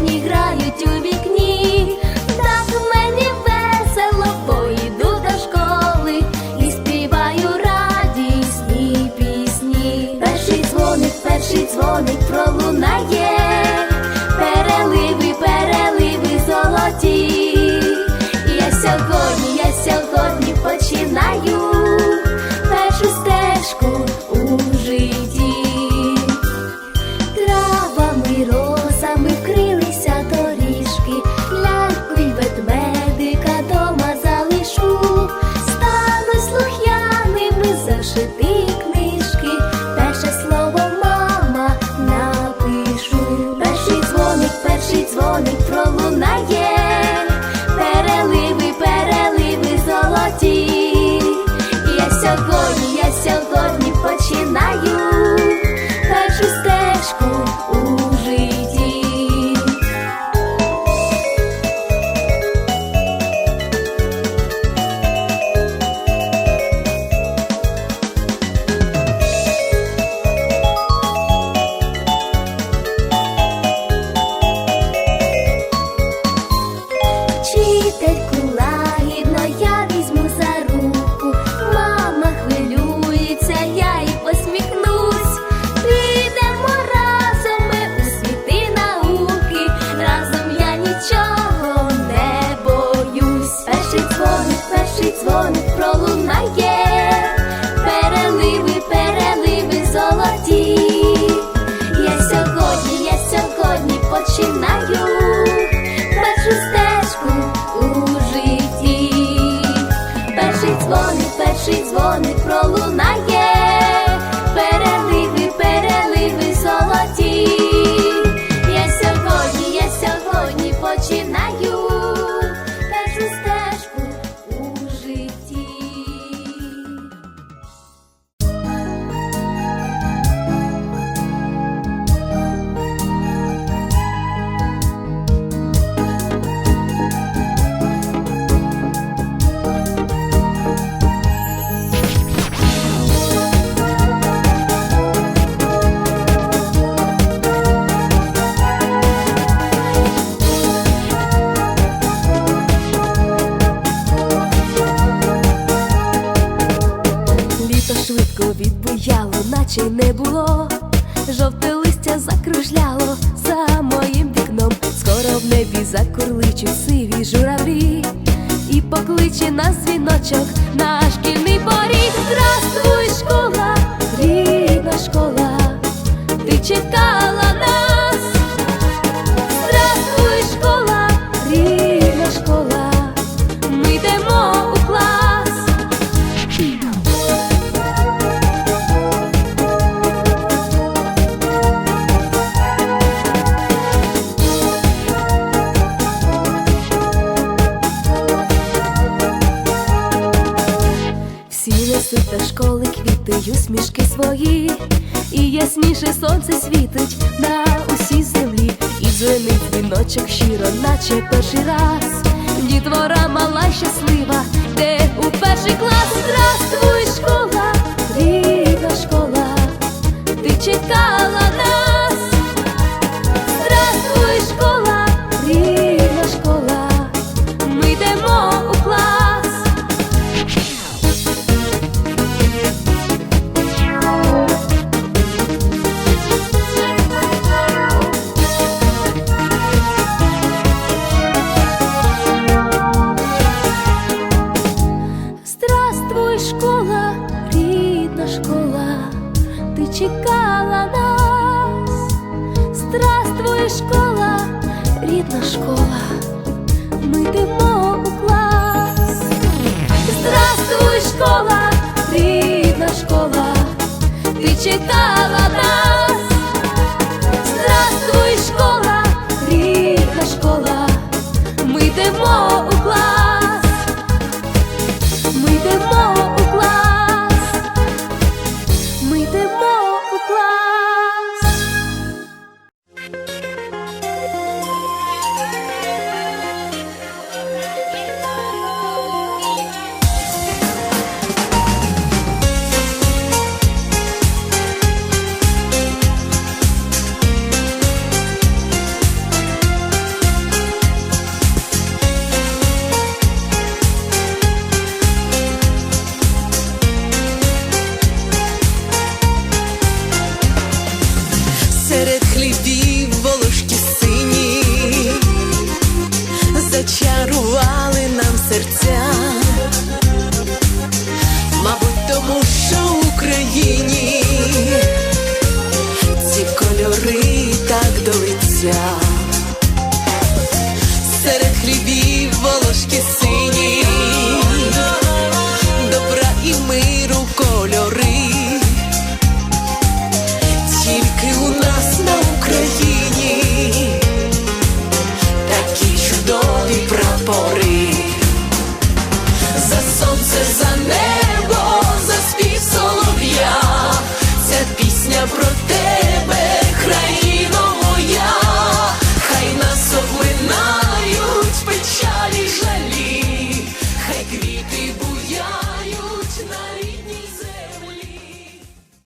пісні грають у вікні, так мені весело, поїду до школи і співаю радісні пісні. Перший дзвоник, перший дзвоник пролунає, переливи, переливи золоті. Я сьогодні, я сьогодні починаю першу стежку у music. Дзвоник, перший дзвоник пролунає, й не було. Жовте листя закружляло за моїм вікном. Скоро в небі закурличуть сиві журавлі і покличе нас дзвіночок на шкільний поріг. Квіти смішки свої, і ясніше сонце світить на усій землі, і дзвенить віночок щиро, наче перший раз. Дітвора мала щаслива, де у перший клас Здравствуй, школа, рідна школа, ти чекала нас. Здравствуй, школа, рідна школа, ми йдемо hoş gitsin